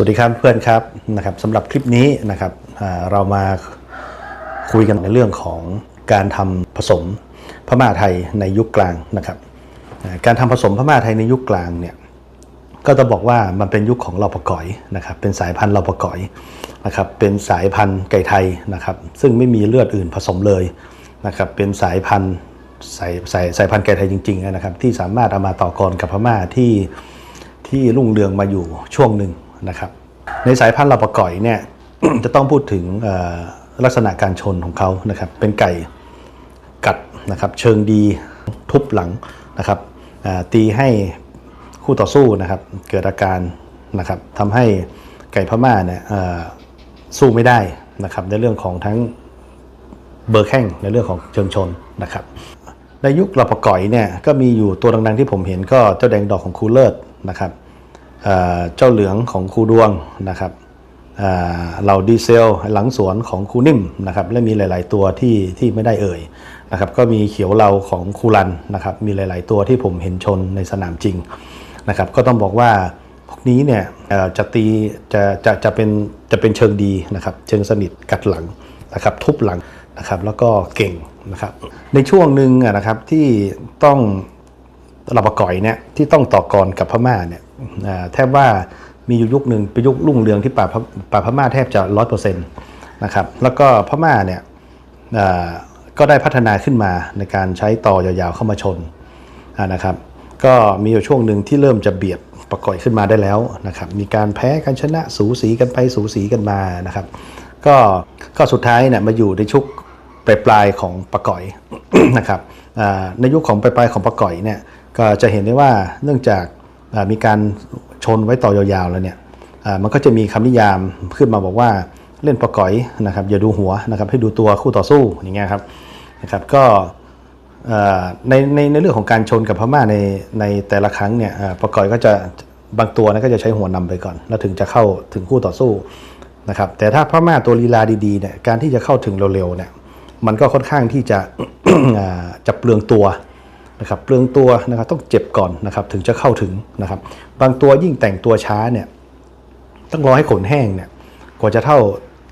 วัสดีครับเพื่อนครับนะครับสำหรับคลิปนี้นะครับเรามาคุยกันในเรื่องของการทำผสมพม่าไทยในยุคกลางนะครับการทำผสมพม่าไทยในยุคกลางเนี่ยก็ต้องบอกว่ามันเป็นยุคของเราปะก่อยนะครับเป็นสายพันธุ์เราปะก่อยนะครับเป็นสายพันธุ์ไก่ไทยนะครับซึ่งไม่มีเลือดอื่นผสมเลยนะครับเป็นสายพันธุ์สายสายสายพันธุ์ไก่ไทยจริงๆนะครับที่สามารถเอามาต่อกรกับพม่าที่ที่รุ่งเรืองมาอยู่ช่วงหนึ่ง นะครับในสายพันธุ์ลาปก่อยเนี่ยจะต้องพูดถึงลักษณะการชนของเขานะครับเป็นไก่กัดนะครับเชิงดีทุบหลังนะครับตีให้คู่ต่อสู้นะครับเกิดอาการนะครับทำให้ไก่พม่าเนี่ยสู้ไม่ได้นะครับในเรื่องของทั้งเบอร์แข้งในเรื่องของเชิงชนนะครับในยุคเราปก่อยเนี่ยก็มีอยู่ตัวดังๆที่ผมเห็นก็เจ้าแดงดอกของคูเลิศนะครับ เจ้าเหลืองของครูดวงนะครับเหล่าดีเซล หลังสวนของครูนิ่มนะครับและมีหลาย ๆ ตัวที่ที่ไม่ได้เอ่ยนะครับก็มีเขียวเราของครูรันนะครับมีหลาย ๆ ตัวที่ผมเห็นชนในสนามจริงนะครับก็ต้องบอกว่าพวกนี้เนี่ยจะตีจะจะจะเป็นจะเป็นเชิงดีนะครับเชิงสนิทกัดหลังนะครับทุบหลังนะครับแล้วก็เก่งนะครับในช่วงหนึ่งนะครับที่ต้องเราประก่อยเนี่ยที่ต้องต่อกรกับพม่าเนี่ย แทบว่ามีอยู่ยุคหนึ่งเป็นยุครุ่งเรืองที่ป่าบพป่าพม่าแทบจะร้อยเปอร์เซ็นต์นะครับแล้วก็พม่าเนี่ยก็ได้พัฒนาขึ้นมาในการใช้ต่อยาวๆเข้ามาชนนะครับ ก็มีอยู่ช่วงหนึ่งที่เริ่มจะเบียดประก่อยขึ้นมาได้แล้วนะครับมีการแพ้กันชนะสูสีกันไปสูสีกันมานะครับ ก็ก็สุดท้ายเนี่ยมาอยู่ในชุกปลายปลายของปะก่อยนะครับในยุคของปลายปลายของปะก่อยเนี่ยก็จะเห็นได้ว่าเนื่องจาก มีการชนไว้ต่อยาวๆแล้วเนี่ยมันก็จะมีคำนิยามขึ้นมาบอกว่าเล่นปะกอยนะครับอย่าดูหัวนะครับให้ดูตัวคู่ต่อสู้อย่างเงี้ยครับนะครับก็ในในในเรื่องของการชนกับพม่าในในแต่ละครั้งเนี่ยประกอยก็จะบางตัวนะก็จะใช้หัวนำไปก่อน แล้วถึงจะเข้าถึงคู่ต่อสู้นะครับแต่ถ้าพม่าตัวลีลาดีๆเนี่ยการที่จะเข้าถึงเร็วๆเนี่ยมันก็ค่อนข้างที่จะจะเปลืองตัว นะครับเปลืองตัวนะครับต้องเจ็บก่อนนะครับถึงจะเข้าถึงนะครับบางตัวยิ่งแต่งตัวช้าเนี่ยต้องรอให้ขนแห้งเนี่ยกว่าจะเท่า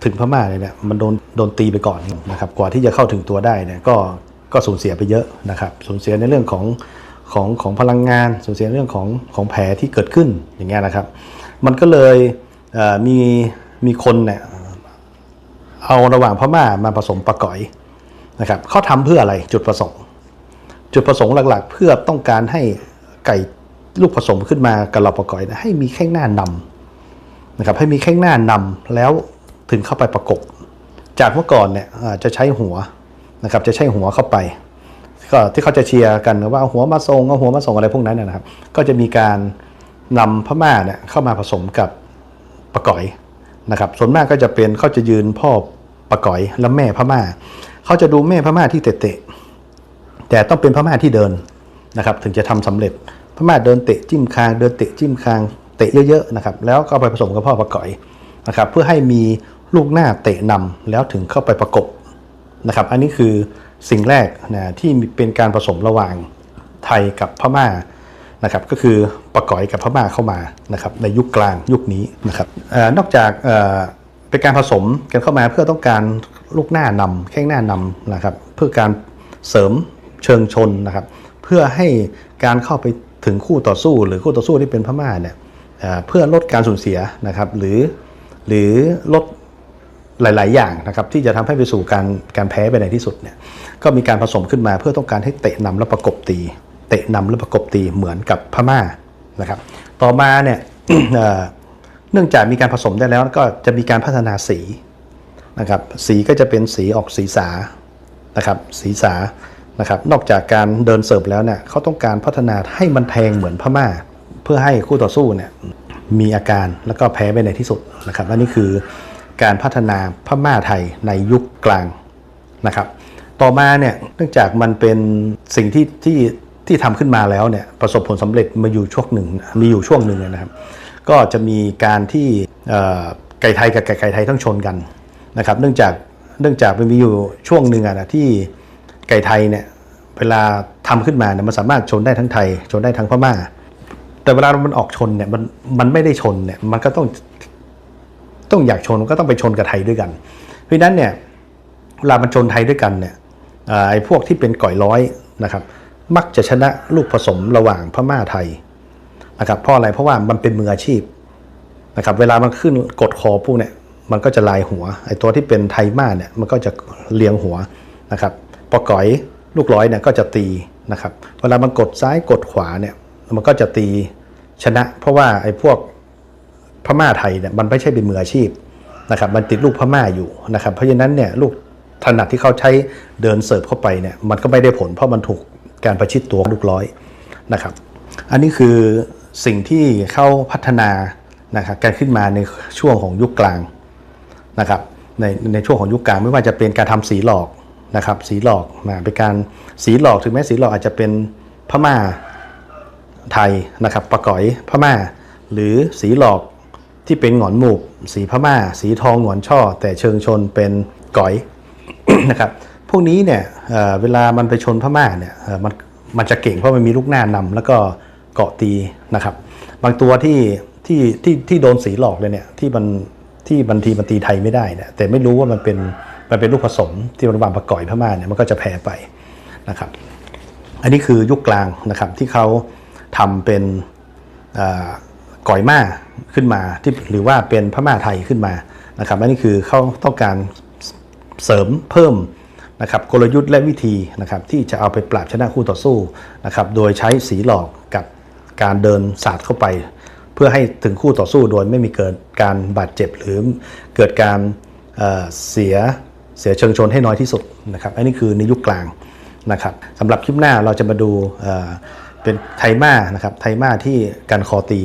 ถึงพม่าเลยเนี่ยมันโดนโดนตีไปก่อนนะครับกว่าที่จะเข้าถึงตัวได้เนี่ยก็ก็สูญเสียไปเยอะนะครับสูญเสียในเรื่องของของของพลังงานสูญเสียเรื่องของของแผลที่เกิดขึ้นอย่างเงี้ยนะครับ มันก็เลยเมีมีคนเนี่ยเอาระหว่างพม่ามาผสมปะก๋อยนะครับเขาทำเพื่ออะไรจุดประสงค์ จุดประสงค์หลักๆ เพื่อต้องการให้ไก่ลูกผสมขึ้นมากับเราประกอยนยให้มีแข้งหน้านำนะครับให้มีแข้งหน้านำแล้วถึงเข้าไปประกบ จากเมื่อก่อนเนี่ยจะใช้หัวนะครับจะใช้หัวเข้าไป ก็ที่เขาจะเชียร์กันว่าเอาหัวมาทรงเอาหัวมาทรงอะไรพวกนั้นนะครับ ก็จะมีการนำพม่าเนี่ยเข้ามาผสมกับปะกอยนะครับส่วนมากก็จะเป็นเขาจะยืนพ่อปะกอยและแม่พม่าเขาจะดูแม่พม่าที่เตะ แต่ต้องเป็นพม่าที่เดินนะครับถึงจะทำสำเร็จพม่าเดินเตะจิ้มคางเดินเตะจิ้มคางเตะเยอะๆนะครับแล้วก็ไปผสมกับพ่อประก่อยนะครับเพื่อให้มีลูกหน้าเตะนำแล้วถึงเข้าไปประกบนะครับอันนี้คือสิ่งแรกนะที่เป็นการผสมระหว่างไทยกับพม่านะครับก็คือประก่อยกับพม่าเข้ามานะครับในยุคกลางยุคนี้นะครับอนอกจากเอ่อเป็นการผสมกันเข้ามาเพื่อต้องการลูกหน้านำแข้งหน้านำนะครับเพื่อการเสริม เชิงชนนะครับ เพื่อให้การเข้าไปถึงคู่ต่อสู้ หรือคู่ต่อสู้ที่เป็นพม่าเนี่ยเพื่อลดการสูญเสียนะครับหรือหรือลดหลาย ๆ อย่างนะครับที่จะทำให้ไปสู่การการแพ้ไปในที่สุดเนี่ยก็มีการผสมขึ้นมาเพื่อต้องการให้เตะนำและประกบตี เตะนำและประกบตีเหมือนกับพม่านะครับ ต่อมาเนี่ยเนื่องจากมีการผสมได้แล้วก็จะมีการพัฒนาสีนะครับ สีก็จะเป็นสีออกสีสานะครับศีรษา นะครับนอกจากการเดินเสิร์ฟแล้วเนี่ยเขาต้องการพัฒนาให้มันแทงเหมือนพม่า เพื่อให้คู่ต่อสู้เนี่ยมีอาการแล้วก็แพ้ไปในที่สุดนะครับและนี่คือการพัฒนาพม่าไทยในยุคกลางนะครับต่อมาเนี่ยเนื่องจากมันเป็นสิ่งที่ที่ที่ทำขึ้นมาแล้วเนี่ยประสบผลสำเร็จมาอยู่ช่วงหนึ่งมีอยู่ช่วงหนึ่งนะครับ ก็จะมีการที่ไก่ไทยกับไก่ไก่ไทยต้องชนกันนะครับ เนื่องจากเนื่องจากมันมีอยู่ช่วงหนึ่งอะนะที่ ไก่ไทยเนี่ยเวลาทำขึ้นมาเนี่ยมันสามารถชนได้ทั้งไทย ชนได้ทั้งพม่า แต่เวลามันออกชนเนี่ยมันมันไม่ได้ชนเนี่ยมันก็ต้องต้องอยากชนก็ต้องไปชนกับไทยด้วยกัน เพราะนั้นเนี่ยเวลามันชนไทยด้วยกันเนี่ยไอ้พวกที่เป็นก่อยร้อยนะครับ มักจะชนะลูกผสมระหว่างพม่าไทยนะครับเพราะอะไรเพราะว่ามันเป็นมืออาชีพนะครับเวลามันขึ้นกดคอพวกเนี่ยมันก็จะลายหัวไอ้ตัวที่เป็นไทยมาเนี่ยมันก็จะเลียงหัวนะครับ พอก่อยลูกร้อยเนี่ยก็จะตีนะครับ เวลามันกดซ้ายกดขวาเนี่ยมันก็จะตีชนะ เพราะว่าไอ้พวกพม่าไทยเนี่ยมันไม่ใช่เป็นมืออาชีพนะครับ มันติดลูกพม่าอยู่นะครับ เพราะฉะนั้นเนี่ยลูกถนัดที่เขาใช้เดินเสิร์ฟเข้าไปเนี่ยมันก็ไม่ได้ผล เพราะมันถูกการประชิดตัวลูกร้อยนะครับ อันนี้คือสิ่งที่เข้าพัฒนานะครับการขึ้นมาในช่วงของยุคกลางนะครับในในช่วงของยุคกลางไม่ว่าจะเป็นการทำสีหลอก นะครับสีหลอกนะเป็นการสีหลอกถึงแม้สีหลอกอาจจะเป็นพม่าไทยนะครับปะก๋อยพม่า หรือสีหลอกที่เป็นหงอนหมูกสีพม่า สีทองหงอนช่อ แต่เชิงชนเป็นก๋อยนะครับพวกนี้เนี่ยเเวลามันไปชนพม่าเนี่ยมันมันจะเก่งเพราะมันมีลูกหน้านำแล้วก็เกาะตีนะครับ บางตัวที่ที่ที่ที่โดนสีหลอกเลยเนี่ยที่มันที่บางทีมันตีไทยไม่ได้เนี่ยแต่ไม่รู้ว่ามันเป็น มันเป็นลูกผสมที่ระหว่างปะกอยพม่าเนี่ยมันก็จะแพ้ไปนะครับ อันนี้คือยุคกลางนะครับที่เขาทำเป็นก่อยมาขึ้นมาที่หรือว่าเป็นพม่าไทยขึ้นมานะครับอันนี้คือเขาต้องการเสริมเพิ่มนะครับกลยุทธ์และวิธีนะครับที่จะเอาไปปราบชนะคู่ต่อสู้นะครับโดยใช้สีหลอกกับการเดินศาสตร์เข้าไป เพื่อให้ถึงคู่ต่อสู้โดยไม่มีเกิดการบาดเจ็บหรือเกิดการเเสีย เสียเชิงชนให้น้อยที่สุดนะครับอันนี้คือในยุคกลางนะครับสำหรับคลิปหน้าเราจะมาดูเป็นไทม่านะครับไทม่าที่การคอตี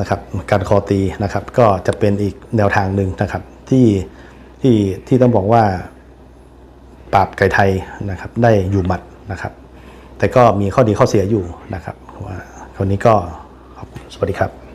นะครับการคอตีนะครับก็จะเป็นอีกแนวทางหนึ่งนะครับที่ที่ที่ต้องบอกว่าปราบไก่ไทยนะครับได้อยู่หมัดนะครับ แต่ก็มีข้อดีข้อเสียอยู่นะครับว่าคนนี้ก็ขอบคุณสวัสดีครับ